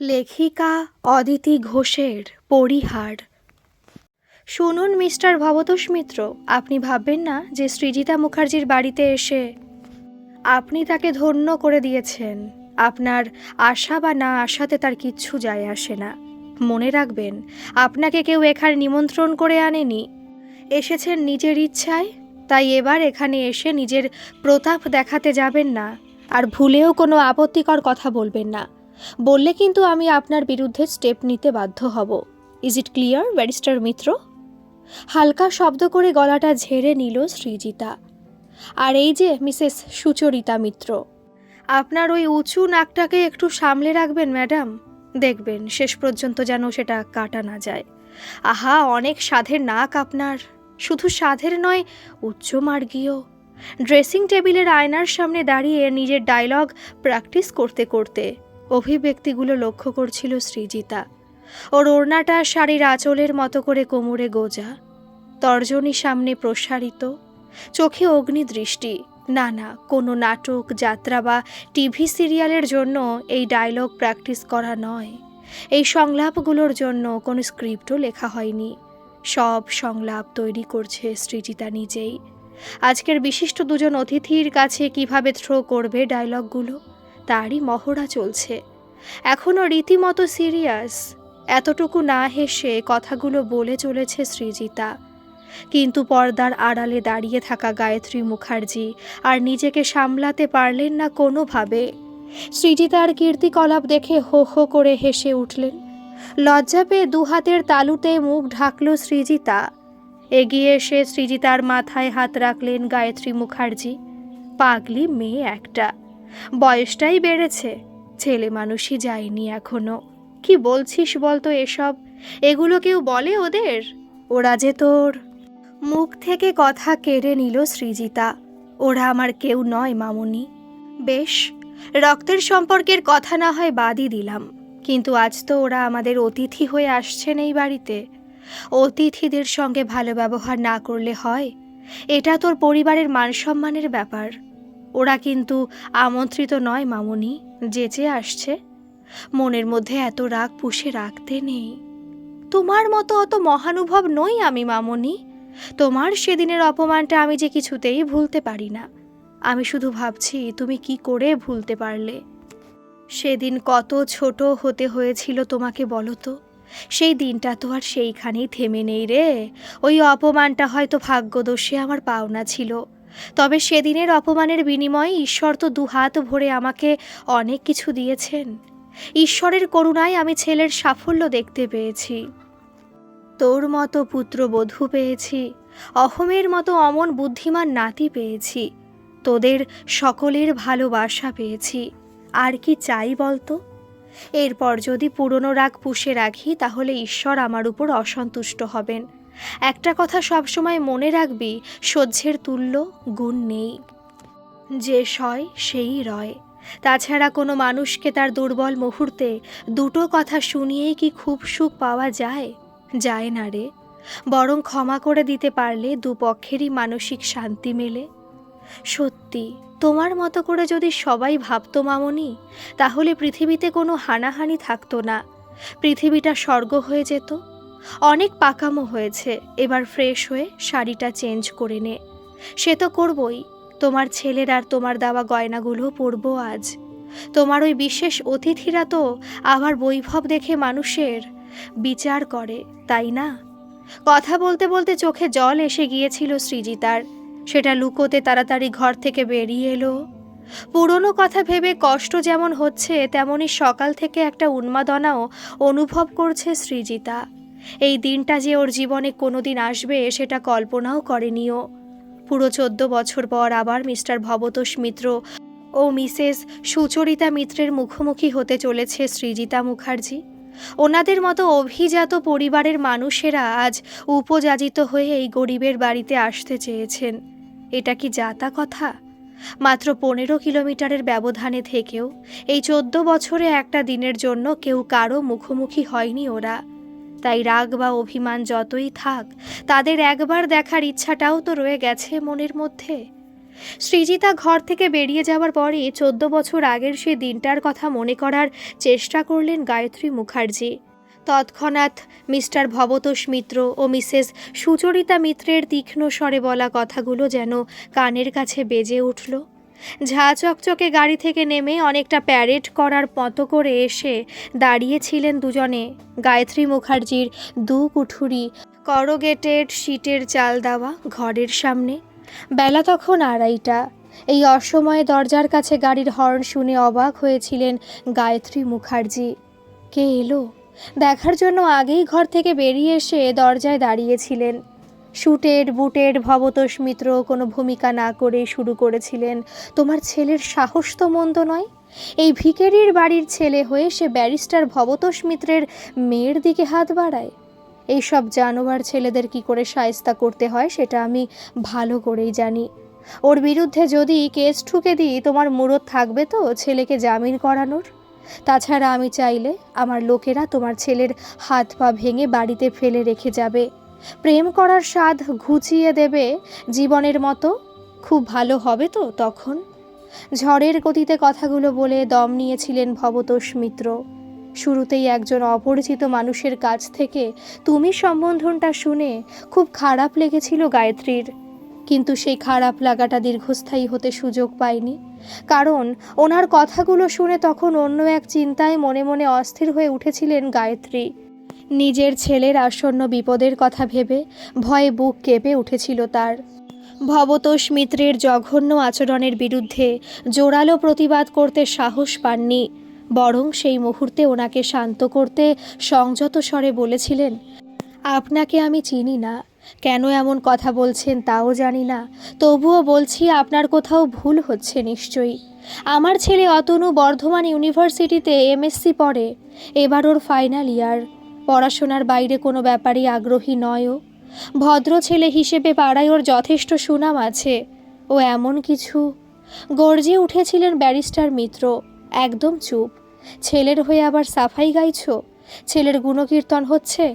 লেখিকা অদিতি ঘোষের পরিহার। শুনুন, মিস্টার ভবতোষ মিত্র আপনি ভাববেন না যে সৃজিতা মুখার্জির বাড়িতে এসে আপনি তাকে ধন্য করে দিয়েছেন। আপনার আশা বা না আশাতে তার কিচ্ছু যায় আসে না। মনে রাখবেন, আপনাকে কেউ এখানে নিমন্ত্রণ করে আনেনি। এসেছেন নিজের ইচ্ছায়, তাই এবার এখানে এসে নিজের প্রতাপ দেখাতে যাবেন না। আর ভুলেও কোনো আপত্তিকর কথা বলবেন না। বললে কিন্তু আমি আপনার বিরুদ্ধে স্টেপ নিতে বাধ্য হব। Is it clear barrister Mitra? হালকা শব্দ করে গলাটা ঝেড়ে নিল সৃজিতা। আর এই যে, মিসেস সুচরিতা মিত্র। আপনার ওই উঁচু নাকটাকে একটু সামলে রাখবেন, ম্যাডাম। দেখবেন, শেষ পর্যন্ত যেন সেটা কাটা না যায়। আহা, অনেক সাধের নাক আপনার। শুধু সাধের নয় উচ্চমার্গীয় ড্রেসিং টেবিলের আয়নার সামনে দাঁড়িয়ে নিজের ডায়লগ প্র্যাকটিস করতে করতে অভিব্যক্তিগুলো লক্ষ্য করছিল সৃজিতা। ওর ওড়নাটা শাড়ির আঁচলের মতো করে কোমরে গোজা, তর্জনী সামনে প্রসারিত, চোখে অগ্নিদৃষ্টি। না না, কোনো নাটক, যাত্রা বা টিভি সিরিয়ালের জন্য এই ডায়লগ প্র্যাকটিস করা নয়। এই সংলাপগুলোর জন্য কোনো স্ক্রিপ্টও লেখা হয়নি। সব সংলাপ তৈরি করছে সৃজিতা নিজেই। আজকের বিশিষ্ট দুজন অতিথির কাছে কীভাবে থ্রো করবে ডায়লগগুলো তারই মহড়া চলছে। এখনও রীতিমতো সিরিয়াস। এতটুকু না হেসে কথাগুলো বলে চলেছে সৃজিতা। কিন্তু পর্দার আড়ালে দাঁড়িয়ে থাকা গায়ত্রী মুখার্জি আর নিজেকে সামলাতে পারলেন না কোনোভাবে। সৃজিতার কীর্তিকলাপ দেখে হো হো করে হেসে উঠলেন। লজ্জা পেয়ে দু হাতের তালুতে মুখ ঢাকল সৃজিতা। এগিয়ে এসে সৃজিতার মাথায় হাত রাখলেন গায়ত্রী মুখার্জি। পাগলি মেয়ে একটা। বয়সটাই বেড়েছে, ছেলে মানুষই যায়নি এখনও। কি বলছিস বলতো এসব? এগুলো কেউ বলে ওদের? ওরা যে তোর। মুখ থেকে কথা কেড়ে নিল সৃজিতা। ওরা আমার কেউ নয়, মামুনি। বেশ, রক্তের সম্পর্কের কথা না হয় বাদই দিলাম। কিন্তু আজ তো ওরা আমাদের অতিথি হয়ে আসছেন এই বাড়িতে। অতিথিদের সঙ্গে ভালো ব্যবহার না করলে হয়। এটা তোর পরিবারের মান সম্মানের ব্যাপার। ওরা কিন্তু আমন্ত্রিত নয়, মামুনি। যেচে আসছে। মনের মধ্যে এত রাগ পুষে রাখতে নেই। তোমার মতো অত মহানুভব নই আমি, মামুনি। তোমার সেদিনের অপমানটা আমি যে কিছুতেই ভুলতে পারি না। আমি শুধু ভাবছি, তুমি কি করে ভুলতে পারলে? সেদিন কত ছোট হতে হয়েছিল তোমাকে বলো তো? সেই দিনটা তো আর সেইখানেই থেমে নেই রে। ওই অপমানটা হয়তো ভাগ্যদোষে আমার পাওনা ছিল। তবে সেদিনের অপমানের বিনিময়ে ঈশ্বর তো দুহাত ভরে আমাকে অনেক কিছু দিয়েছেন। ঈশ্বরের করুণায় আমি ছেলের সাফল্য দেখতে পেয়েছি। তোর মতো পুত্র পুত্রবধূ পেয়েছি, অহমের মতো অমন বুদ্ধিমান নাতি পেয়েছি, তোদের সকলের ভালোবাসা পেয়েছি, আর কি চাই বলতো? এরপর যদি পুরনো রাগ পুষে রাখি, তাহলে ঈশ্বর আমার উপর অসন্তুষ্ট হবেন। একটা কথা সবসময় মনে রাখবি, সহ্যের তুল্য গুণ নেই। যে সয়, সেই রয়। তাছাড়া কোনো মানুষকে তার দুর্বল মুহূর্তে দুটো কথা শুনিয়েই কি খুব সুখ পাওয়া যায়? যায় না রে। বরং ক্ষমা করে দিতে পারলে দুপক্ষেরই মানসিক শান্তি মেলে। সত্যি, তোমার মতো করে যদি সবাই ভাবতো মামনি, তাহলে পৃথিবীতে কোনো হানাহানি থাকতো না। পৃথিবীটা স্বর্গ হয়ে যেত। অনেক পাকামো হয়েছে, এবার ফ্রেশ হয়ে শাড়িটা চেঞ্জ করে নে। সে তো করবই, তোমার ছেলের আর তোমার দেওয়া গয়নাগুলো পরবো আজ। তোমার ওই বিশেষ অতিথিরা তো আবার বৈভব দেখে মানুষের বিচার করে, তাই না? কথা বলতে বলতে চোখে জল এসে গিয়েছিল সৃজিতার। সেটা লুকোতে তাড়াতাড়ি ঘর থেকে বেরিয়ে এলো। পুরনো কথা ভেবে কষ্ট যেমন হচ্ছে তেমনই সকাল থেকে একটা উন্মাদনাও অনুভব করছে সৃজিতা। এই দিনটা যে ওর জীবনে কোনোদিন আসবে সেটা কল্পনাও করেনিও। পুরো চোদ্দ বছর পর আবার মিস্টার ভবতোষ মিত্র ও মিসেস সুচরিতা মিত্রের মুখোমুখি হতে চলেছে সৃজিতা মুখার্জি। ওনাদের মতো অভিজাত পরিবারের মানুষেরা আজ উপযাজিত হয়ে এই গরিবের বাড়িতে আসতে চেয়েছেন। এটা কি যাতা কথা? মাত্র পনেরো কিলোমিটারের ব্যবধানে থেকেও এই চোদ্দ বছরে একটা দিনের জন্য কেউ কারও মুখোমুখি হয়নি ওরা। তাই রাগ বা অভিমান যতই থাক, তাদের একবার দেখার ইচ্ছাটাও তো রয়ে গেছে মনের মধ্যে। সৃজিতা ঘর থেকে বেরিয়ে যাওয়ার পরে চোদ্দ বছর আগের সে দিনটার কথা মনে করার চেষ্টা করলেন গায়ত্রী মুখার্জি। তৎক্ষণাৎ মিস্টার ভবতোষ মিত্র ও মিসেস সুচরিতা মিত্রের তীক্ষ্ণ স্বরে বলা কথাগুলো যেন কানের কাছে বেজে উঠল। ঝা চকচকে গাড়ি থেকে নেমে অনেকটা প্যারেড করার মতো করে এসে দাঁড়িয়েছিলেন দুজনে। গায়ত্রী মুখার্জির দু কুঠুরি করগেটেড শীটের চাল দেওয়া ঘরের সামনে। বেলা তখন আড়াইটা। এই অসময়ে দরজার কাছে গাড়ির হর্ন শুনে অবাক হয়েছিলেন গায়ত্রী মুখার্জি। কে এলো? দেখার জন্য আগেই ঘর থেকে বেরিয়ে এসে দরজায় দাঁড়িয়েছিলেন। শুটের, বুটের ভবতোষ মিত্র কোনো ভূমিকা না করে শুরু করেছিলেন। তোমার ছেলের সাহস তো মন্দ নয়? এই ভিকেরির বাড়ির ছেলে হয়ে সে ব্যারিস্টার ভবতোষ মিত্রের মেয়ের দিকে হাত বাড়ায়। এই সব জানোয়ার ছেলেদের কি করে সায়স্তা করতে হয় সেটা আমি ভালো করেই জানি। ওর বিরুদ্ধে যদি কেস ঠুকে দিই, তোমার মুরত থাকবে তো ছেলেকে জামিন করানোর? তাছাড়া আমি চাইলে আমার লোকেরা তোমার ছেলের হাত পা ভেঙে বাড়িতে ফেলে রেখে যাবে। প্রেম করার স্বাদ ঘুচিয়ে দেবে জীবনের মতো। খুব ভালো হবে তো তখন। ঝড়ের গতিতে কথাগুলো বলে দম নিয়েছিলেন ভবতোষ মিত্র। শুরুতেই একজন অপরিচিত মানুষের কাছ থেকে, তুমি সম্বোধনটা শুনে খুব খারাপ লেগেছিল গায়ত্রীর। কিন্তু সেই খারাপ লাগাটা দীর্ঘস্থায়ী হতে সুযোগ পায়নি। কারণ ওনার কথাগুলো শুনে তখন অন্য এক চিন্তায় মনে মনে অস্থির হয়ে উঠেছিলেন গায়ত্রী। নিজের ছেলের আসন্ন বিপদের কথা ভেবে ভয়ে বুক কেঁপে উঠেছিল তার। ভবতোষ মিত্রের জঘন্য আচরণের বিরুদ্ধে জোরালো প্রতিবাদ করতে সাহস পাননি, বরং সেই মুহূর্তে ওনাকে শান্ত করতে সংযত স্বরে বলেছিলেন, আপনাকে আমি চিনি না, কেন এমন কথা বলছেন তাও জানি না, তবুও বলছি আপনার কোথাও ভুল হচ্ছে নিশ্চয়ই। আমার ছেলে অতনু বর্ধমান ইউনিভার্সিটিতে এমএসসি পড়ে, এবার ওর ফাইনাল ইয়ার। পড়াশোনার বাইরে কোনো ব্যাপারই আগ্রহী নয় ও ভদ্র ছেলে হিসেবে পাড়ায় ওর যথেষ্ট সুনাম আছে। ও এমন কিছু। গর্জে উঠেছিলেন ব্যারিস্টার মিত্র। একদম চুপ। ছেলের হয়ে আবার সাফাই গাইছো? ছেলের গুণকীর্তন হচ্ছে?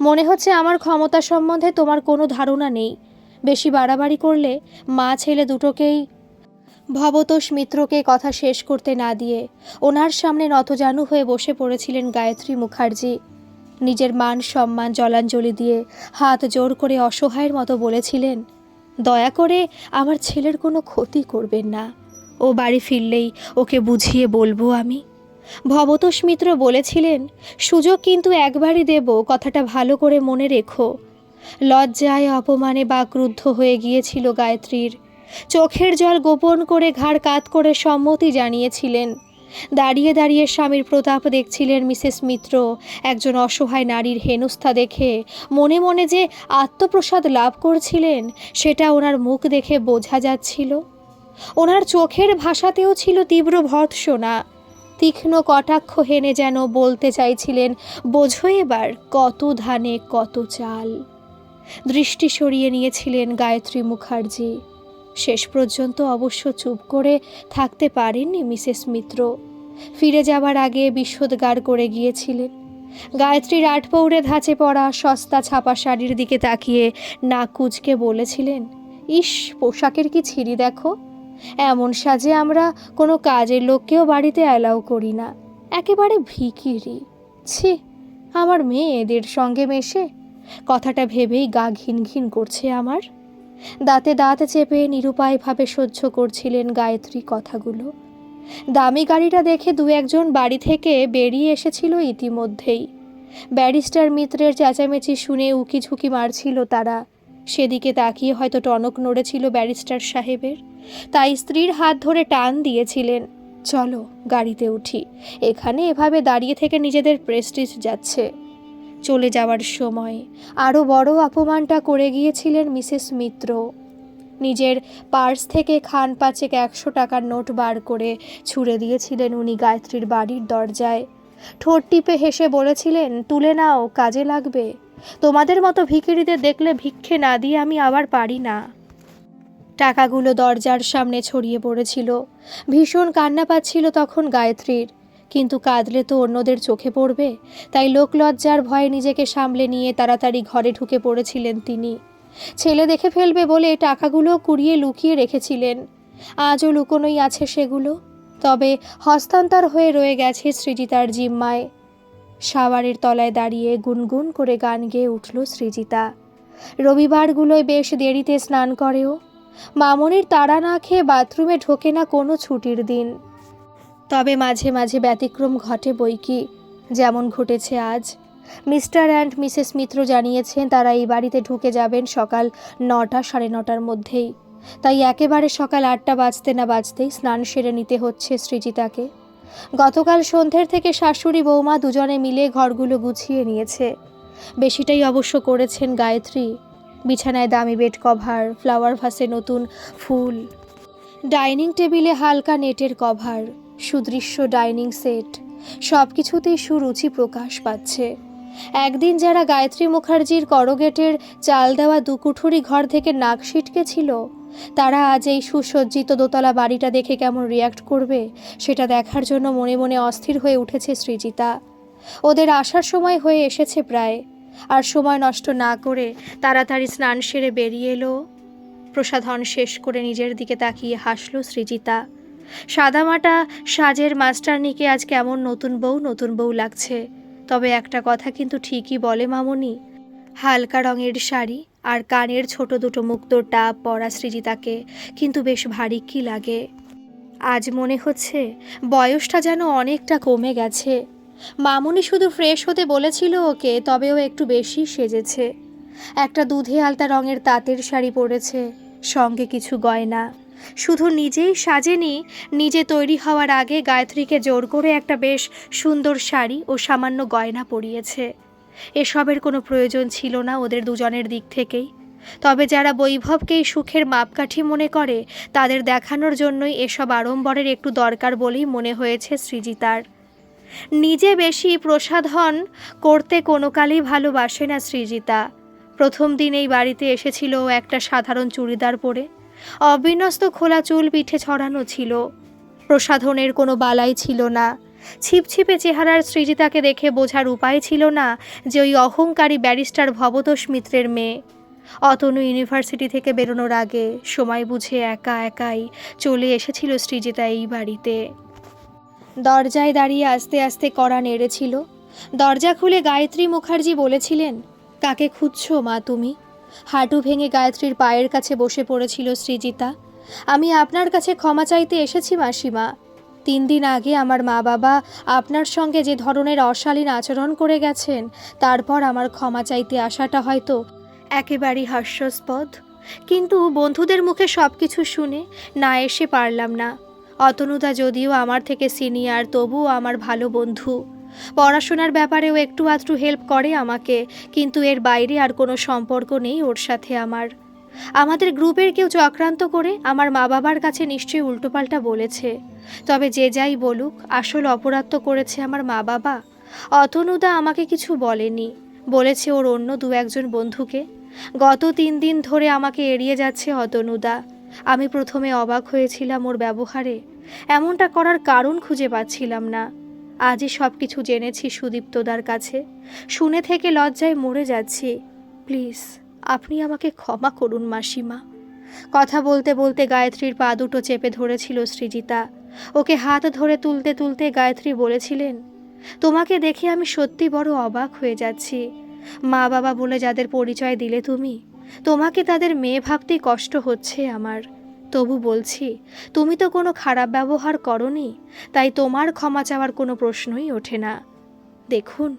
মনে হচ্ছে আমার ক্ষমতা সম্বন্ধে তোমার কোনো ধারণা নেই। বেশি বাড়াবাড়ি করলে মা ছেলে দুটোকেই ভবতোষ মিত্রকে কথা শেষ করতে না দিয়ে ওনার সামনে নতজানু হয়ে বসে পড়েছিলেন গায়ত্রী মুখার্জি। নিজের মান সম্মান জলাঞ্জলি দিয়ে হাত জোর করে অসহায়ের মতো বলেছিলেন, দয়া করে আমার ছেলের কোনো ক্ষতি করবেন না। ও বাড়ি ফিরলেই ওকে বুঝিয়ে বলব আমি। ভবতোষ মিত্র বলেছিলেন, সুযোগ কিন্তু একবারই দেব, কথাটা ভালো করে মনে রেখো। লজ্জায় অপমানে বাকরুদ্ধ হয়ে গিয়েছিল গায়ত্রীর। চোখের জল গোপন করে ঘাড় কাত করে সম্মতি জানিয়েছিলেন দাঁড়িয়ে দাঁড়িয়ে স্বামীর প্রতাপ দেখছিলেন মিসেস মিত্র। একজন অসহায় নারীর হেনস্থা দেখে মনে মনে যে আত্মপ্রসাদ লাভ করছিলেন, সেটা ওনার মুখ দেখে বোঝা যাচ্ছিল। ওনার চোখের ভাষাতেও ছিল তীব্র ভর্ৎসনা। তীক্ষ্ণ কটাক্ষ হেনে যেন বলতে চাইছিলেন, বোঝো এবার কত ধানে কত চাল। দৃষ্টি সরিয়ে নিয়েছিলেন গায়ত্রী মুখার্জি। শেষ পর্যন্ত অবশ্য চুপ করে থাকতে পারেননি মিসেস মিত্র। ফিরে যাবার আগে বিশোদ্গার করে গিয়েছিলেন। গায়ত্রীর আট পৌড়ে ধাঁচে পড়া সস্তা ছাপা শাড়ির দিকে তাকিয়ে নাক কুচকে বলেছিলেন, ইস, পোশাকের কি ছিঁড়ি দেখো? এমন সাজে আমরা কোনো কাজের লোককেও বাড়িতে অ্যালাউ করি না। একেবারে ভিকিরি ছি, আমার মেয়ে এদের সঙ্গে মেশে। কথাটা ভেবেই গা ঘিন ঘিন করছে আমার। দাঁতে দাঁত চেপে নিরুপায়ভাবে সহ্য করছিলেন গায়ত্রী কথাগুলো। দামি গাড়িটা দেখে দু একজন বাড়ি থেকে বেরিয়ে এসেছিল ইতিমধ্যেই। ব্যারিস্টার মিত্রের চেঁচামেচি শুনে উকি ঝুঁকি মারছিল তারা। সেদিকে তাকিয়ে হয়তো টনক নড়েছিল ব্যারিস্টার সাহেবের। তাই স্ত্রীর হাত ধরে টান দিয়েছিলেন, চলো গাড়িতে উঠি। এখানে এভাবে দাঁড়িয়ে থেকে নিজেদের প্রেস্টিজ যাচ্ছে। চলে যাওয়ার সময়। আরও বড় অপমানটা করে গিয়েছিলেন মিসেস মিত্র। নিজের পার্স থেকে খান পাচেক একশো টাকার নোট বার করে ছুঁড়ে দিয়েছিলেন উনি গায়ত্রীর বাড়ির দরজায়। ঠোঁট টিপে হেসে বলেছিলেন, তুলে নাও, কাজে লাগবে। তোমাদের মতো ভিখিরিদের দেখলে ভিক্ষে না দিয়ে আমি আবার পারি না। টাকাগুলো দরজার সামনে ছড়িয়ে পড়েছিল। ভীষণ কান্না পাচ্ছিল তখন গায়ত্রীর। কিন্তু কাঁদলে তো অন্যদের চোখে পড়বে। তাই লোকলজ্জার ভয়ে নিজেকে সামলে নিয়ে তাড়াতাড়ি ঘরে ঢুকে পড়েছিলেন তিনি। ছেলে দেখে ফেলবে বলে টাকাগুলো কুড়িয়ে লুকিয়ে রেখেছিলেন। আজও লুকোনোই আছে সেগুলো। তবে হস্তান্তর হয়ে রয়ে গেছে সৃজিতার জিম্মায়। সাওয়ারের তলায় দাঁড়িয়ে গুনগুন করে গান গেয়ে উঠল সৃজিতা। রবিবারগুলোয় বেশ দেরিতে স্নান করেও। মামনির তাড়া না খেয়ে বাথরুমে ঢোকে না কোনো ছুটির দিন। তবে মাঝে মাঝে ব্যতিক্রম ঘটে বই কি, যেমন ঘটেছে আজ। মিস্টার অ্যান্ড মিসেস মিত্র জানিয়েছেন তারা এই বাড়িতে ঢুকে যাবেন সকাল নটা সাড়ে নটার মধ্যেই। তাই একেবারে সকাল আটটা বাজতে না বাজতেই স্নান সেরে নিতে হচ্ছে সৃজিতাকে। গতকাল সন্ধ্যের থেকে শাশুড়ি বৌমা দুজনে মিলে ঘরগুলো গুছিয়ে নিয়েছে। বেশিটাই অবশ্য করেছেন গায়ত্রী। বিছানায় দামি বেড কভার, ফ্লাওয়ার ভাসে নতুন ফুল। ডাইনিং টেবিলে হালকা নেটের কভার। সুদৃশ্য ডাইনিং সেট। সব কিছুতেই সুরুচি প্রকাশ পাচ্ছে। একদিন যারা গায়ত্রী মুখার্জির করগেটের চাল দেওয়া দুকুঠুরি ঘর থেকে নাক ছিল, তারা আজ এই সুসজ্জিত দোতলা বাড়িটা দেখে কেমন রিয়াক্ট করবে, সেটা দেখার জন্য মনে মনে অস্থির হয়ে উঠেছে সৃজিতা। ওদের আসার সময় হয়ে এসেছে প্রায়। আর সময় নষ্ট না করে তাড়াতাড়ি স্নান সেরে বেরিয়ে এলো। প্রসাধন শেষ করে নিজের দিকে তাকিয়ে হাসল সৃজিতা। সাদামাটা সাজের মাস্টারনিকে আজ কেমন নতুন বউ নতুন বউ লাগছে। তবে একটা কথা কিন্তু ঠিকই বলে মামনি। হালকা রঙের শাড়ি আর কানের ছোট দুটো মুক্তোর টাপ পরা সৃজিতাকে কিন্তু বেশ ভারী কি লাগে। আজ মনে হচ্ছে বয়সটা যেন অনেকটা কমে গেছে। মামুনি শুধু ফ্রেশ হতে বলেছিল ওকে তবে ও একটু বেশি সেজেছে। একটা দুধে আলতা রঙের তাঁতের শাড়ি পরেছে, সঙ্গে কিছু গয়না। শুধু নিজেই সাজেনি, নিজে তৈরি হওয়ার আগে গায়ত্রীকে জোর করে একটা বেশ সুন্দর শাড়ি ও সামান্য গয়না পরিয়েছে। এসবের কোনো প্রয়োজন ছিল না ওদের দুজনের দিক থেকেই। তবে যারা বৈভবকেই সুখের মাপকাঠি মনে করে, তাদের দেখানোর জন্যই এসব আড়ম্বরের একটু দরকার বলেই মনে হয়েছে সৃজিতার। নিজে বেশি প্রসাধন করতে কোনো কালেই ভালোবাসে না সৃজিতা। প্রথম দিন এই বাড়িতে এসেছিল একটা সাধারণ চুড়িদার পরে। অবিন্যস্ত খোলা চুল পিঠে ছড়ানো ছিল। প্রসাধনের কোনো বালাই ছিল না। ছিপছিপে চেহারার সৃজিতাকে দেখে বোঝার উপায় ছিল না যে ওই অহংকারী ব্যারিস্টার ভবতোষ মিত্রের মেয়ে। অতনু ইউনিভার্সিটি থেকে বেরোনোর আগে সময় বুঝে একা একাই চলে এসেছিল সৃজিতা এই বাড়িতে। দরজায় দাঁড়িয়ে আস্তে আস্তে কড়া নেড়েছিল। দরজা খুলে গায়ত্রী মুখার্জি বলেছিলেন, কাকে খুঁজছো মা তুমি? হাঁটু ভেঙে গায়ত্রীর পায়ের কাছে বসে পড়েছিল সৃজিতা। আমি আপনার কাছে ক্ষমা চাইতে এসেছি, মাসিমা। তিন দিন আগে আমার মা বাবা আপনার সঙ্গে যে ধরনের অশালীন আচরণ করে গেছেন, তারপর আমার ক্ষমা চাইতে আসাটা হয়তো একেবারেই হাস্যাস্পদ। কিন্তু বন্ধুদের মুখে সব কিছু শুনে না এসে পারলাম না। অতনুদা যদিও আমার থেকে সিনিয়র, তবুও আমার ভালো বন্ধু। পড়াশোনার ব্যাপারেও একটু আধটু হেল্প করে আমাকে, কিন্তু এর বাইরে আর কোনো সম্পর্ক নেই ওর সাথে আমার। আমাদের গ্রুপের কেউ চক্রান্ত করে আমার মা বাবার কাছে নিশ্চয়ই উল্টোপাল্টা বলেছে। তবে যে যাই বলুক, আসল অপরাধ তো করেছে আমার মা বাবা। অতনুদা আমাকে কিছু বলেনি। বলেছে ওর অন্য দু একজন বন্ধুকে। গত তিন দিন ধরে আমাকে এড়িয়ে যাচ্ছে অতনুদা। আমি প্রথমে অবাক হয়েছিলাম ওর ব্যবহারে। এমনটা করার কারণ খুঁজে পাচ্ছিলাম না। আজই সব কিছু জেনেছি সুদীপ্তদার কাছে। শুনে থেকে লজ্জায় মরে যাচ্ছি। প্লিজ, আপনি আমাকে ক্ষমা করুন, মাসিমা। কথা বলতে বলতে গায়ত্রীর পা দুটো চেপে ধরেছিল সৃজিতা। ওকে হাত ধরে তুলতে তুলতে গায়ত্রী বলেছিলেন, তোমাকে দেখে আমি সত্যি বড় অবাক হয়ে যাচ্ছি। মা বাবা বলে যাদের পরিচয় দিলে তুমি, তোমাকে তাদের মেয়ে ভাবতেই কষ্ট হচ্ছে আমার। তবু বলছি, তুমি তো কোনো খারাপ ব্যবহার করনি, তাই তোমার ক্ষমা চাওয়ার কোনো প্রশ্নই ওঠে না। দেখুন,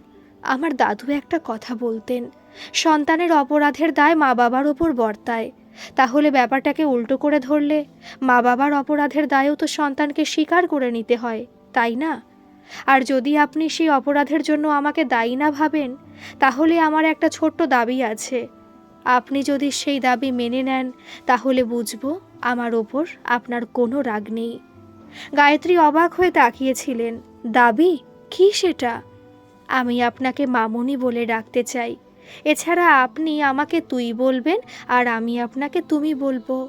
আমার দাদু একটা কথা বলতেন, সন্তানের অপরাধের দায় মা বাবার ওপর বর্তায়। তাহলে ব্যাপারটাকে উল্টো করে ধরলে মা বাবার অপরাধের দায়ও তো সন্তানকে স্বীকার করে নিতে হয়, তাই না? আর যদি আপনি সেই অপরাধের জন্য আমাকে দায়ী না ভাবেন, তাহলে আমার একটা ছোট্ট দাবি আছে। আপনি যদি সেই দাবি মেনে নেন, তাহলে বুঝব আমার ওপর আপনার কোনো রাগ নেই। গায়ত্রী অবাক হয়ে তাকিয়েছিলেন। দাবি? কি সেটা? আমি আপনাকে মামুনি বলে ডাকতে চাই। এছাড়া আপনি আমাকে তুই বলবেন আর আমি আপনাকে তুমি বলব।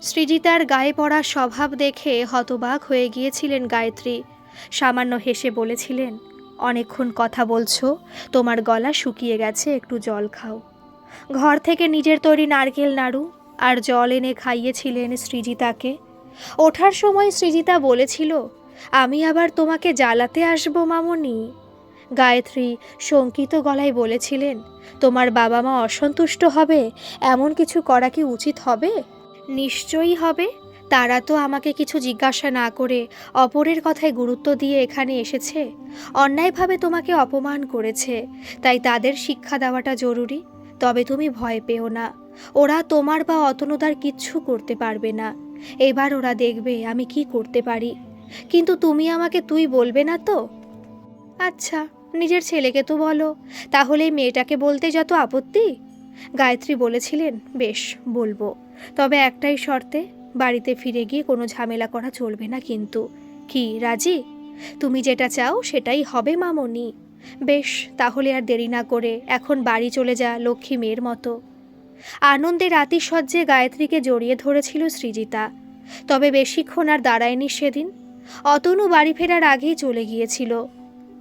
সৃজিতার গায়ে পড়া স্বভাব দেখে হতবাক হয়ে গিয়েছিলেন গায়ত্রী। সামান্য হেসে বলেছিলেন, অনেকক্ষণ কথা বলছো, তোমার গলা শুকিয়ে গেছে, একটু জল খাও। ঘর থেকে নিজের তৈরি নারকেল নাড়ু আর জল এনে খাইয়েছিলেন সৃজিতাকে। ওঠার সময় সৃজিতা বলেছিল, আমি আবার তোমাকে জ্বালাতে আসব মামনি। গায়ত্রী শঙ্কিত গলায় বলেছিলেন, তোমার বাবা মা অসন্তুষ্ট হবে? এমন কিছু করা কি উচিত হবে? নিশ্চয়ই হবে। তারা তো আমাকে কিছু জিজ্ঞাসা না করে অপরের কথায় গুরুত্ব দিয়ে এখানে এসেছে। অন্যায়ভাবে তোমাকে অপমান করেছে, তাই তাদের শিক্ষা দেওয়াটা জরুরি। তবে তুমি ভয় পেও না। ওরা তোমার বা অতনুদার কিচ্ছু করতে পারবে না। এবার ওরা দেখবে আমি কি করতে পারি। কিন্তু তুমি আমাকে তুই বলবে না তো? আচ্ছা নিজের ছেলেকে তো বলো। তাহলে মেয়েটাকে বলতে যত আপত্তি? গায়ত্রী বলেছিলেন, বেশ, বলব। তবে একটাই শর্তে, বাড়িতে ফিরে গিয়ে কোনো ঝামেলা করা চলবে না কিন্তু। কি, রাজি? তুমি যেটা চাও সেটাই হবে মামনি। বেশ, তাহলে আর দেরি না করে এখন বাড়ি চলে যা লক্ষ্মী মেয়ের মতো। আনন্দে রাতিসজ্জে গায়ত্রীকে জড়িয়ে ধরেছিল সৃজিতা। তবে বেশিক্ষণ আর দাঁড়ায়নি সেদিন। অতনু বাড়ি ফেরার আগেই চলে গিয়েছিল।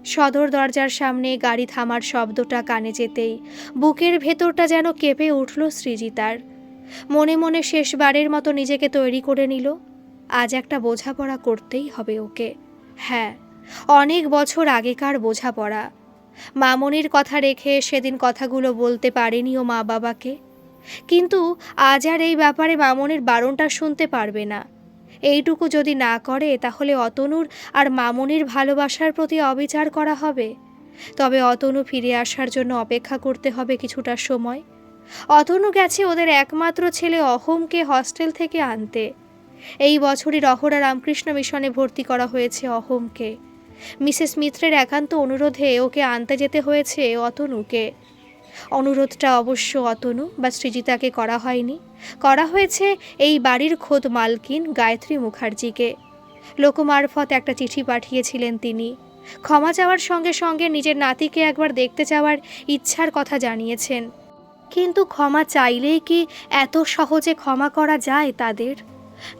সদর দরজার সামনে গাড়ি থামার শব্দটা কানে যেতেই বুকের ভেতরটা যেন কেঁপে উঠল সৃজিতার। মনে মনে শেষবারের মতো নিজেকে তৈরি করে নিল। আজ একটা বোঝাপড়া করতেই হবে ওকে। হ্যাঁ অনেক বছর আগেকার বোঝাপড়া। মামনির কথা রেখে সেদিন কথাগুলো বলতে পারেনি ও মা বাবাকে। কিন্তু আজ আর এই ব্যাপারে মামনির বারণটা শুনতে পারবে না। এইটুকু যদি না করে, তাহলে অতনুর আর মামনির ভালোবাসার প্রতি অবিচার করা হবে? তবে অতনু ফিরে আসার জন্য অপেক্ষা করতে হবে কিছুটা সময়। অতনু গেছে ওদের একমাত্র ছেলে অহমকে হস্টেল থেকে আনতে। এই বছরই রহরা রামকৃষ্ণ মিশনে ভর্তি করা হয়েছে অহমকে। মিসেস মিত্রের একান্ত অনুরোধে ওকে আনতে যেতে হয়েছে অতনুকে। অনুরোধটা অবশ্য অতনু বা সৃজিতাকে করা হয়নি। করা হয়েছে এই বাড়ির খোদ মালকিন গায়ত্রী মুখার্জিকে। লোকমারফত একটা চিঠি পাঠিয়েছিলেন তিনি। ক্ষমা চাওয়ার সঙ্গে সঙ্গে নিজের নাতিকে একবার দেখতে যাওয়ার ইচ্ছার কথা জানিয়েছেন। কিন্তু ক্ষমা চাইলেই কি এত সহজে ক্ষমা করা যায় তাদের?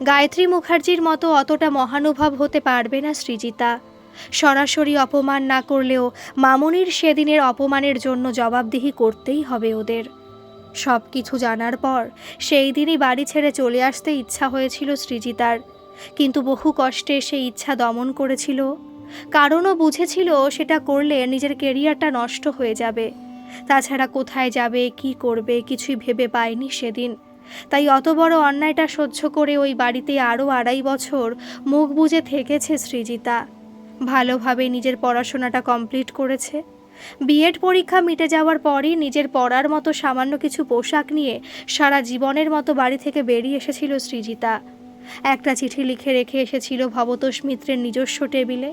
গায়ত্রী মুখার্জির মতো অতটা মহানুভব হতে পারবে না সৃজিতা। সরাসরি অপমান না করলেও মামনির সেদিনের অপমানের জন্য জবাবদিহি করতেই হবে ওদের। সব কিছু জানার পর সেই দিনই বাড়ি ছেড়ে চলে আসতে ইচ্ছা হয়েছিল সৃজিতার। কিন্তু বহু কষ্টে সেই ইচ্ছা দমন করেছিল। কারণও বুঝেছিল সেটা করলে নিজের কেরিয়ারটা নষ্ট হয়ে যাবে। তাছাড়া কোথায় যাবে, কি করবে কিছুই ভেবে পায়নি সেদিন। তাই অত বড় অন্যায়টা সহ্য করে ওই বাড়িতে আরও আড়াই বছর মুখ বুজে থেকেছে সৃজিতা। ভালোভাবে নিজের পড়াশোনাটা কমপ্লিট করেছে। বিএড পরীক্ষা মিটে যাওয়ার পরই নিজের পড়ার মতো সামান্য কিছু পোশাক নিয়ে সারা জীবনের মতো বাড়ি থেকে বেরিয়ে এসেছিল সৃজিতা। একটা চিঠি লিখে রেখে এসেছিল ভবতোষ মিত্রের নিজস্ব টেবিলে।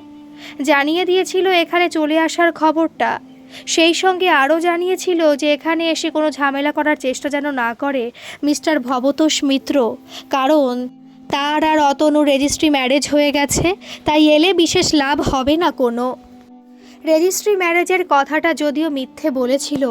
জানিয়ে দিয়েছিল এখানে চলে আসার খবরটা। সেই সঙ্গে আরও জানিয়েছিল যে এখানে এসে কোনো ঝামেলা করার চেষ্টা যেন না করে মিস্টার ভবতোষ মিত্র। কারণ তার আর অতনু রেজিস্ট্রি ম্যারেজ হয়ে গেছে, তাই এলে বিশেষ লাভ হবে না কোনো। রেজিস্ট্রি ম্যারেজের কথাটা যদিও মিথ্যে বলেছিল,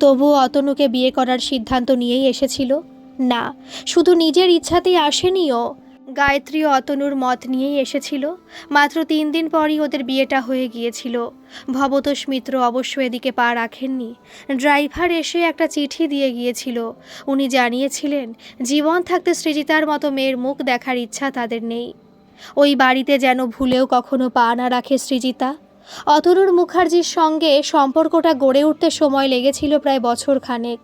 তবুও অতনুকে বিয়ে করার সিদ্ধান্ত নিয়েই এসেছিল। না, শুধু নিজের ইচ্ছাতেই আসেনিও। গায়ত্রী অতনুর মত নিয়েই এসেছিল। মাত্র তিন দিন পরই ওদের বিয়েটা হয়ে গিয়েছিল। ভবতোষ মিত্র অবশ্য এদিকে পা রাখেননি। ড্রাইভার এসে একটা চিঠি দিয়ে গিয়েছিল। উনি জানিয়েছিলেন, জীবন থাকতে সৃজিতার মতো মেয়ের মুখ দেখার ইচ্ছা তাদের নেই। ওই বাড়িতে যেন ভুলেও কখনো পা না রাখে সৃজিতা। অতনুর মুখার্জির সঙ্গে সম্পর্কটা গড়ে উঠতে সময় লেগেছিল প্রায় বছর খানেক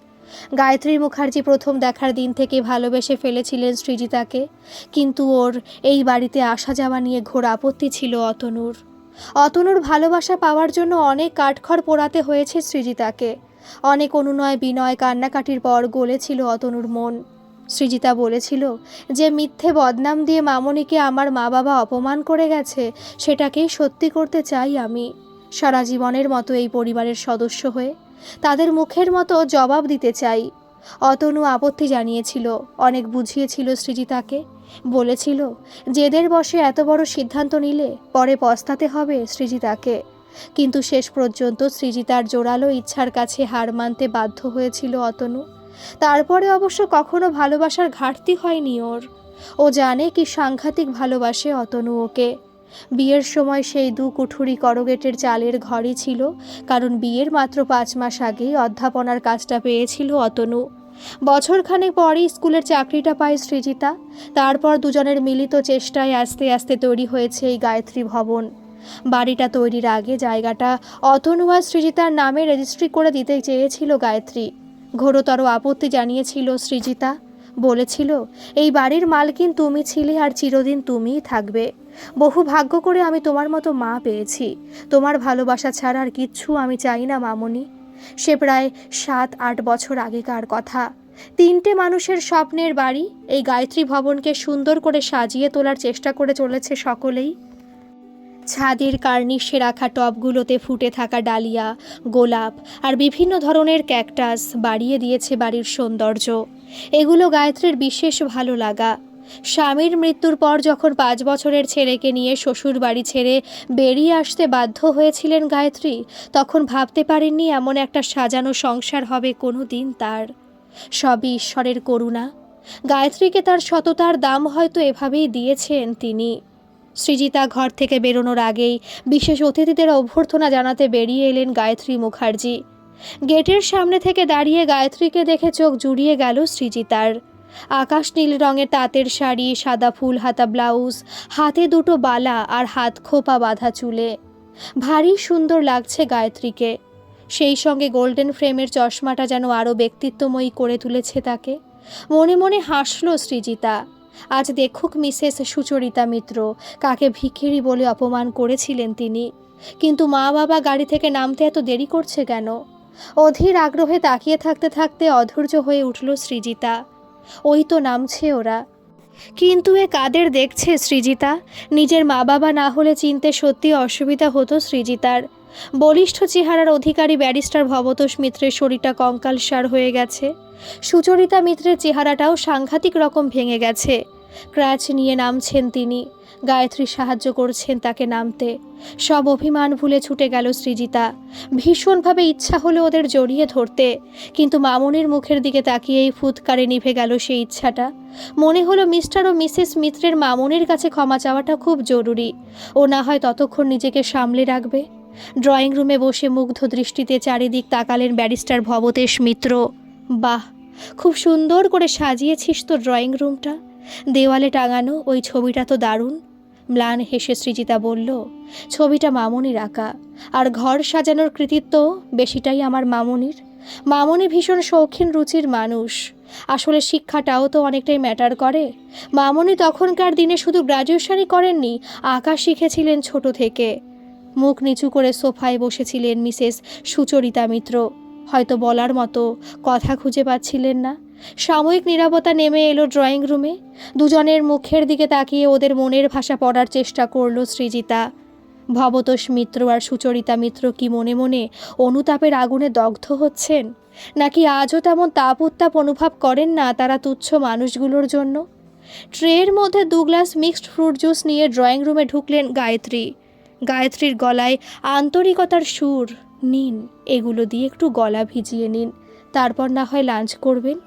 গায়ত্রী মুখার্জি প্রথম দেখার দিন থেকে ভালোবেসে ফেলেছিলেন সৃজিতাকে। কিন্তু ওর এই বাড়িতে আসা যাওয়া নিয়ে ঘোর আপত্তি ছিল অতনুর। অতনুর ভালোবাসা পাওয়ার জন্য অনেক কাঠখড় পোড়াতে হয়েছে সৃজিতাকে। অনেক অনুনয় বিনয় কান্নাকাটির পর গলেছিল অতনুর মন। সৃজিতা বলেছিল, যে মিথ্যে বদনাম দিয়ে মামনিকে আমার মা বাবা অপমান করে গেছে, সেটাকেই সত্যি করতে চাই আমি। সারা জীবনের মতো এই পরিবারের সদস্য হয়ে তাদের মুখের মতো জবাব দিতে চাই। অতনু আপত্তি জানিয়েছিল, অনেক বুঝিয়েছিল সৃজিতাকে। বলেছিল, জেদের বসে এত বড় সিদ্ধান্ত নিলে পরে পস্তাতে হবে সৃজিতাকে। কিন্তু শেষ পর্যন্ত সৃজিতার জোরালো ইচ্ছার কাছে হার মানতে বাধ্য হয়েছিল অতনু। তারপরে অবশ্য কখনো ভালোবাসার ঘাটতি হয়নি ওর। ও জানে কি সাংঘাতিক ভালোবাসে অতনু ওকে। বিয়ের সময় সেই দু কুঠুরি করগেটের চালের ঘরই ছিল, কারণ বিয়ের মাত্র পাঁচ মাস আগেই অধ্যাপনার কাজটা পেয়েছিল অতনু। বছরখানেক পরই স্কুলের চাকরিটা পায় সৃজিতা। তারপর দুজনের মিলিত চেষ্টায় আস্তে আস্তে তৈরি হয়েছে এই গায়ত্রী ভবন। বাড়িটা তৈরির আগে জায়গাটা অতনু আর সৃজিতার নামে রেজিস্ট্রি করে দিতে চেয়েছিল গায়ত্রী। ঘোরতর আপত্তি জানিয়েছিল সৃজিতা। বলেছিল, এই বাড়ির মালকিন তুমি ছিলে আর চিরদিন তুমিই থাকবে। বহু ভাগ্য করে আমি তোমার মতো মা পেয়েছি। তোমার ভালোবাসা ছাড়া আর কিচ্ছু আমি চাই না, মামনি। সে প্রায় সাত, আট বছর আগেকার কথা। তিনটে মানুষের স্বপ্নের বাড়ি এই গায়ত্রী ভবনকে সুন্দর করে সাজিয়ে তোলার চেষ্টা করে চলেছে সকলেই। ছাদের কার্নিশে রাখা টবগুলোতে ফুটে থাকা ডালিয়া, গোলাপ আর বিভিন্ন ধরনের ক্যাকটাস বাড়িয়ে দিয়েছে বাড়ির সৌন্দর্য। এগুলো গায়ত্রীর বিশেষ ভালো লাগা। স্বামীর মৃত্যুর পর যখন পাঁচ বছরের ছেলেকে নিয়ে শ্বশুর বাড়ি ছেড়ে বেরিয়ে আসতে বাধ্য হয়েছিলেন গায়ত্রী, তখন ভাবতে পারেননি এমন একটা সাজানো সংসার হবে কোনো দিন তার। সবই ঈশ্বরের করুণা। গায়ত্রীকে তার সততার দাম হয়তো এভাবেই দিয়েছেন তিনি। সৃজিতা ঘর থেকে বেরোনোর আগেই বিশেষ অতিথিদের অভ্যর্থনা জানাতে বেরিয়ে এলেন গায়ত্রী মুখার্জি। গেটের সামনে থেকে দাঁড়িয়ে গায়ত্রীকে দেখে চোখ জুড়িয়ে গেল সৃজিতার। আকাশ নীল রঙের তাঁতের শাড়ি, সাদা ফুল হাতা ব্লাউজ, হাতে দুটো বালা আর হাত খোপা বাঁধা চুলে। ভারী সুন্দর লাগছে গায়ত্রীকে। সেই সঙ্গে গোল্ডেন ফ্রেমের চশমাটা যেন আরও ব্যক্তিত্বময়ী করে তুলেছে তাকে। মনে মনে হাসল সৃজিতা। আজ দেখুক মিসেস সুচরিতা মিত্র, কাকে ভিখিরি বলে অপমান করেছিলেন তিনি। কিন্তু মা বাবা গাড়ি থেকে নামতে এত দেরি করছে কেন? অধীর আগ্রহে তাকিয়ে থাকতে থাকতে অধৈর্য হয়ে উঠল সৃজিতা। ওই তো নামছে ওরা। কিন্তু এ কাদের দেখছে সৃজিতা? নিজের মা বাবা না হলে চিনতে সত্যি অসুবিধা হতো সৃজিতার। বলিষ্ঠ চেহারার অধিকারী ব্যারিস্টার ভবতোষ মিত্রের শরীরটা কঙ্কালসার হয়ে গেছে। সুচরিতা মিত্রের চেহারাটাও সাংঘাতিক রকম ভেঙে গেছে। ক্র্যাচ নিয়ে নামছেন তিনি। গায়ত্রী সাহায্য করছেন তাকে নামতে। সব অভিমান ভুলে ছুটে গেল সৃজিতা। ভীষণভাবে ইচ্ছা হলো ওদের জড়িয়ে ধরতে, কিন্তু মামনির মুখের দিকে তাকিয়েই ফুৎকারে নিভে গেল সেই ইচ্ছাটা। মনে হলো মিস্টার ও মিসেস মিত্রের মামনির কাছে ক্ষমা চাওয়াটা খুব জরুরি। ও না হয় ততক্ষণ নিজেকে সামলে রাখবে। ড্রয়িং রুমে বসে মুগ্ধ দৃষ্টিতে চারিদিক তাকালেন ব্যারিস্টার ভবতেশ মিত্র। বাহ, খুব সুন্দর করে সাজিয়েছিস তো ড্রয়িং রুমটা। দেওয়ালে টাঙানো, ওই ছবিটা তো দারুণ। ম্লান হেসে সৃজিতা বলল, ছবিটা মামনির আঁকা। আর ঘর সাজানোর কৃতিত্ব বেশিটাই আমার মামনির। মামনি ভীষণ শৌখিন রুচির মানুষ। আসলে শিক্ষাটাও তো অনেকটাই ম্যাটার করে। মামনি তখনকার দিনে শুধু গ্র্যাজুয়েশনই করেননি, আঁকা শিখেছিলেন ছোট থেকে। মুখ নিচু করে সোফায় বসেছিলেন মিসেস সুচরিতা মিত্র। হয়তো বলার মতো কথা খুঁজে পাচ্ছিলেন না। সাময়িক নীরবতা নেমে এলো ড্রয়িং রুমে দুজনের মুখের দিকে তাকিয়ে ওদের মনের ভাষা পড়ার চেষ্টা করল সৃজিতা। ভবতোষ মিত্র আর সুচরিতা মিত্র কি মনে মনে অনুতাপের আগুনে দগ্ধ হচ্ছেন? নাকি আজও তেমন তাপ উত্তাপ অনুভব করেন না তারা তুচ্ছ মানুষগুলোর জন্য? ট্রের মধ্যে দু গ্লাস মিক্সড ফ্রুট জুস নিয়ে ড্রয়িং রুমে ঢুকলেন গায়ত্রী। গায়ত্রীর গলায় আন্তরিকতার সুর। নিন, এগুলো দিয়ে একটু গলা ভিজিয়ে নিন। তারপর না হয় লাঞ্চ করবেন।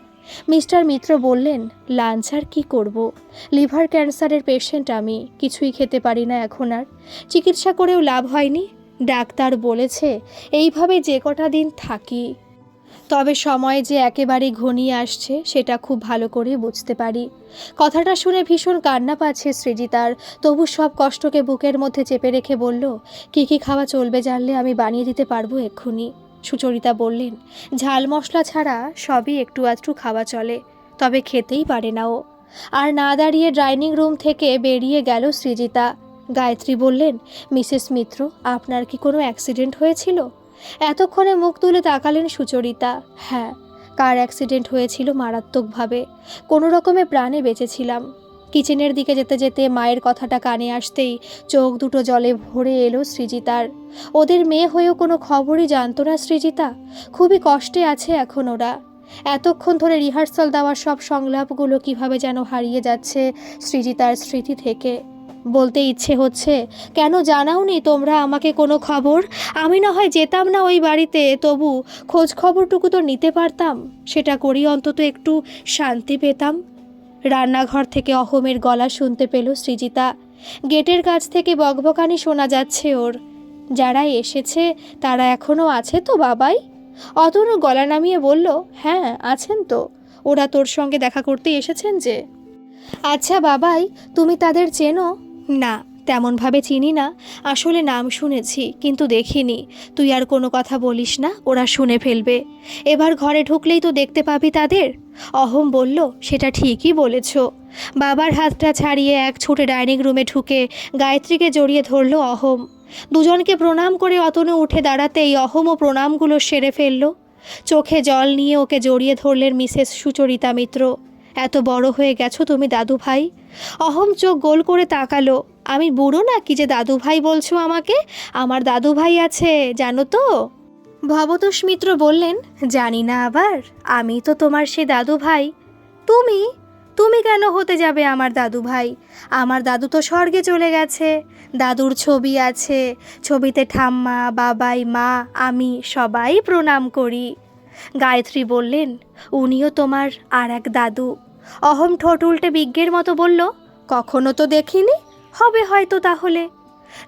মিস্টার মিত্র বললেন লাঞ্চ আর কী করব? লিভার ক্যান্সারের পেশেন্ট আমি, কিছুই খেতে পারি না এখন আর। চিকিৎসা করেও লাভ হয়নি। ডাক্তার বলেছে, এইভাবে যে কটা দিন থাকি। তবে সময় যে একেবারেই ঘনিয়ে আসছে, সেটা খুব ভালো করে বুঝতে পারি। কথাটা শুনে ভীষণ কান্না পাচ্ছে সৃজিতার। তবু সব কষ্টকে বুকের মধ্যে চেপে রেখে বলল, কী কী খাওয়া চলবে জানলে আমি বানিয়ে দিতে পারব এক্ষুনি। সুচরিতা বললেন, ঝাল মশলা ছাড়া সবই একটু আধটু খাওয়া চলে, তবে খেতেই পারে না ও। আর না দাঁড়িয়ে ডাইনিং রুম থেকে বেরিয়ে গেল সৃজিতা। গায়ত্রী বললেন, মিসেস মিত্র, আপনার কি কোনো অ্যাক্সিডেন্ট হয়েছিল? এতক্ষণে মুখ তুলে তাকালেন সুচরিতা। হ্যাঁ কার অ্যাক্সিডেন্ট হয়েছিল মারাত্মকভাবে? কোনো রকমে প্রাণে বেঁচেছিলাম। কিচেনের দিকে যেতে যেতে মায়ের কথাটা কানে আসতেই চোখ দুটো জলে ভরে এলো সৃজিতার। ওদের মেয়ে হয়েও কোনো খবরই জানতো না সৃজিতা। খুবই কষ্টে আছে এখন ওরা। এতক্ষণ ধরে রিহার্সাল দেওয়ার সব সংলাপগুলো কীভাবে যেন হারিয়ে যাচ্ছে সৃজিতার স্মৃতি থেকে। বলতে ইচ্ছে হচ্ছে, কেন জানাওনি তোমরা আমাকে কোনো খবর? আমি না হয় যেতাম না ওই বাড়িতে, তবু খোঁজ খবরটুকু তো নিতে পারতাম। সেটা করি অন্তত একটু শান্তি পেতাম। রান্নাঘর থেকে অহমের গলা শুনতে পেল সৃজিতা। গেটের কাছ থেকে বকবকানি শোনা যাচ্ছে ওর। যারা এসেছে, তারা এখনও আছে তো বাবাই? অতনু গলা নামিয়ে বলল হ্যাঁ আছেন তো। ওরা তোর সঙ্গে দেখা করতে এসেছেন যে? আচ্ছা বাবাই, তুমি তাদের চেনো? না। তেমনভাবে চিনি না। আসলে নাম শুনেছি, কিন্তু দেখিনি। তুই আর কোনো কথা বলিস না, ওরা শুনে ফেলবে। এবার ঘরে ঢুকলেই তো দেখতে পাবি তাদের। অহম বলল, সেটা ঠিকই বলেছ। বাবার হাতটা ছাড়িয়ে এক ছুটে ডাইনিং রুমে ঢুকে গায়ত্রীকে জড়িয়ে ধরল অহম। দুজনকে প্রণাম করে অতনু উঠে দাঁড়াতেই অহম ও প্রণামগুলো সেরে ফেলল। চোখে জল নিয়ে ওকে জড়িয়ে ধরলেন মিসেস সুচরিতা মিত্র। এত বড় হয়ে গেছো তুমি দাদু ভাই অহম চোখ গোল করে তাকালো। আমি বুড়ো নাকি যে দাদু ভাই বলছো আমাকে? আমার দাদু ভাই আছে, জানো তো? ভবতোষ মিত্র বললেন, জানি না আবার, আমি তো তোমার সে দাদু ভাই তুমি? তুমি কেন হতে যাবে আমার দাদু ভাই আমার দাদু তো স্বর্গে চলে গেছে। দাদুর ছবি আছে, ছবিতে ঠাম্মা, বাবাই, মা, আমি সবাই প্রণাম করি। গায়ত্রী বললেন, উনিও তোমার আর এক দাদু। অহম ঠোঁট উল্টে বিজ্ঞের মতো বলল, কখনো তো দেখিনি? হবে হয়তো তাহলে।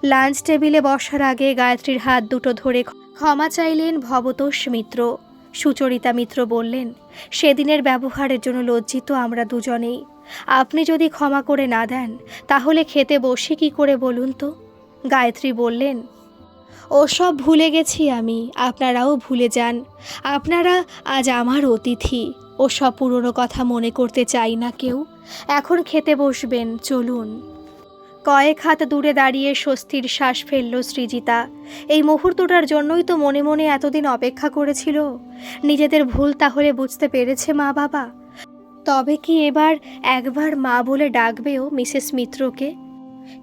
লাঞ্চ টেবিলে বসার আগে গায়ত্রীর হাত দুটো ধরে ক্ষমা চাইলেন ভবতোষ মিত্র। সুচরিতা মিত্র বললেন, সেদিনের ব্যবহারের জন্য লজ্জিত আমরা দুজনেই। আপনি যদি ক্ষমা করে না দেন, তাহলে খেতে বসে কি করে বলুন তো? গায়ত্রী বললেন, ওসব ভুলে গেছি আমি, আপনারাও ভুলে যান। আপনারা আজ আমার অতিথি, ওসব পুরনো কথা মনে করতে চাই না কেউ। এখন খেতে বসবেন, চলুন। কয়েক হাত দূরে দাঁড়িয়ে স্বস্তির শ্বাস ফেলল সৃজিতা। এই মুহূর্তটার জন্যই তো মনে মনে এতদিন অপেক্ষা করেছিল। নিজেদের ভুল তাহলে বুঝতে পেরেছে মা বাবা। তবে কি এবার একবার মা বলে ডাকবেও মিসেস মিত্রকে?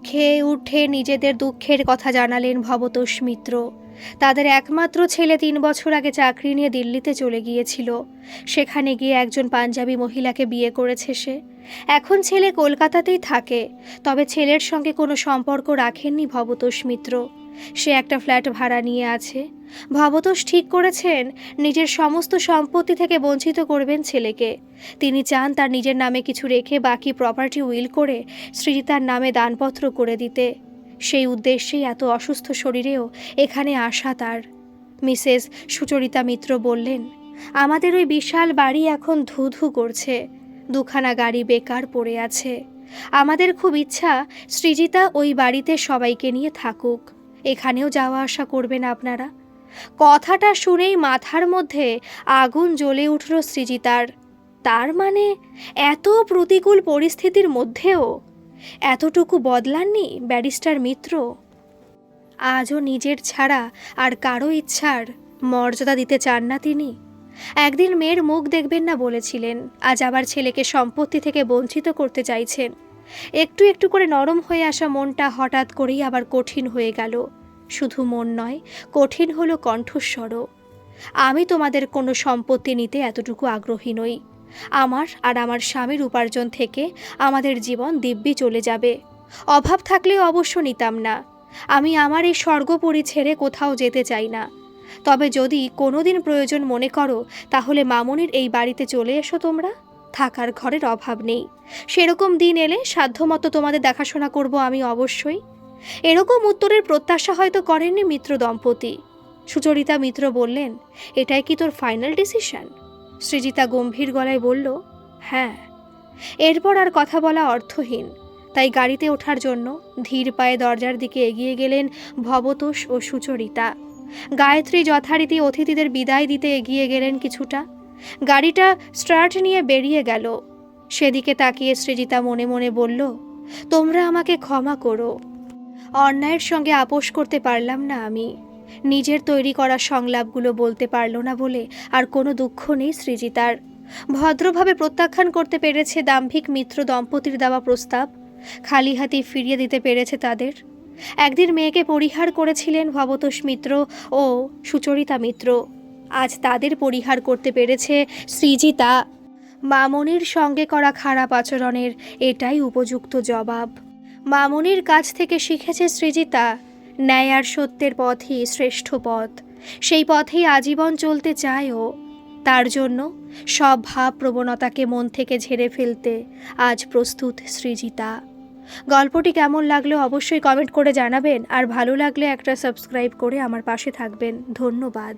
খেয়ে উঠে নিজেদের দুঃখের কথা জানালেন ভবতোষ মিত্র। তাদের একমাত্র ছেলে তিন বছর আগে চাকরি নিয়ে দিল্লিতে চলে গিয়েছিল। সেখানে গিয়ে একজন পাঞ্জাবি মহিলাকে বিয়ে করেছে সে। এখন ছেলে কলকাতাতেই থাকে, তবে ছেলের সঙ্গে কোনো সম্পর্ক রাখেননি ভবতোষ মিত্র। সে একটা ফ্ল্যাট ভাড়া নিয়ে আছে। ভবতোষ ঠিক করেছেন, নিজের সমস্ত সম্পত্তি থেকে বঞ্চিত করবেন ছেলেকে। তিনি চান তার নিজের নামে কিছু রেখে বাকি প্রপার্টি উইল করে সৃজিতার নামে দানপত্র করে দিতে। সেই উদ্দেশ্যেই এত অসুস্থ শরীরেও এখানে আসা তার। মিসেস সুচরিতা মিত্র বললেন, আমাদের ওই বিশাল বাড়ি এখন ধু ধু করছে। দুখানা গাড়ি বেকার পড়ে আছে। আমাদের খুব ইচ্ছা সৃজিতা ওই বাড়িতে সবাইকে নিয়ে থাকুক। এখানেও যাওয়া আসা করবেন আপনারা? কথাটা শুনেই মাথার মধ্যে আগুন জ্বলে উঠল সৃজিতার। তার মানে এত প্রতিকূল পরিস্থিতির মধ্যেও এতটুকু বদলাননি ব্যারিস্টার মিত্র? আজও নিজের ছাড়া আর কারও ইচ্ছার মর্যাদা দিতে চান না তিনি। একদিন মেয়ের মুখ দেখবেন না বলেছিলেন, আজ আবার ছেলেকে সম্পত্তি থেকে বঞ্চিত করতে চাইছেন। একটু একটু করে নরম হয়ে আসা মনটা হঠাৎ করেই আবার কঠিন হয়ে গেল। শুধু মন নয়, কঠিন হলো কণ্ঠস্বরও। আমি তোমাদের কোনো সম্পত্তি নিতে এতটুকু আগ্রহী নই। আমার আর আমার স্বামীর উপার্জন থেকে আমাদের জীবন দিব্যি চলে যাবে। অভাব থাকলে অবশ্য নিতাম না। আমি আমার এই স্বর্গপুরী ছেড়ে কোথাও যেতে চাই না। তবে যদি কোনোদিন প্রয়োজন মনে করো, তাহলে মামনির এই বাড়িতে চলে এসো তোমরা। থাকার ঘরের অভাব নেই। সেরকম দিন এলে সাধ্যমতো তোমাদের দেখাশোনা করব আমি অবশ্যই। এরকম উত্তরের প্রত্যাশা হয়তো করেননি মিত্র দম্পতি। সুচরিতা মিত্র বললেন, এটাই কি তোর ফাইনাল ডিসিশন সৃজিতা গম্ভীর গলায় বলল হ্যাঁ। এরপর আর কথা বলা অর্থহীন। তাই গাড়িতে ওঠার জন্য ধীর পায়ে দরজার দিকে এগিয়ে গেলেন ভবতোষ ও সুচরিতা। গায়ত্রী যথারীতি অতিথিদের বিদায় দিতে এগিয়ে গেলেন কিছুটা। গাড়িটা স্টার্ট নিয়ে বেরিয়ে গেল। সেদিকে তাকিয়ে সৃজিতা মনে মনে বলল, তোমরা আমাকে ক্ষমা করো। অন্যায়ের সঙ্গে আপোষ করতে পারলাম না আমি। নিজের তৈরি করা সংলাপগুলো বলতে পারল না বলে আর কোনো দুঃখ নেই সৃজিতার। ভদ্রভাবে প্রত্যাখ্যান করতে পেরেছে দাম্ভিক মিত্র দম্পতির দেওয়া প্রস্তাব। খালি হাতি ফিরিয়ে দিতে পেরেছে তাদের। একদিন মেয়েকে পরিহার করেছিলেন ভবতোষ মিত্র ও সুচরিতা মিত্র। আজ তাদের পরিহার করতে পেরেছে সৃজিতা। মামনির সঙ্গে করা খারাপ আচরণের এটাই উপযুক্ত জবাব। মামনির কাছ থেকে শিখেছে সৃজিতা ন্যায় আর সত্যের পথই শ্রেষ্ঠ পথ। সেই পথেই আজীবন চলতে চায়ও তার জন্য সব ভাব প্রবণতাকে মন থেকে ঝেড়ে ফেলতে আজ প্রস্তুত সৃজিতা। গল্পটি কেমন লাগল অবশ্যই কমেন্ট করে জানাবেন, আর ভালো লাগলে একটা সাবস্ক্রাইব করে আমার পাশে থাকবেন। ধন্যবাদ।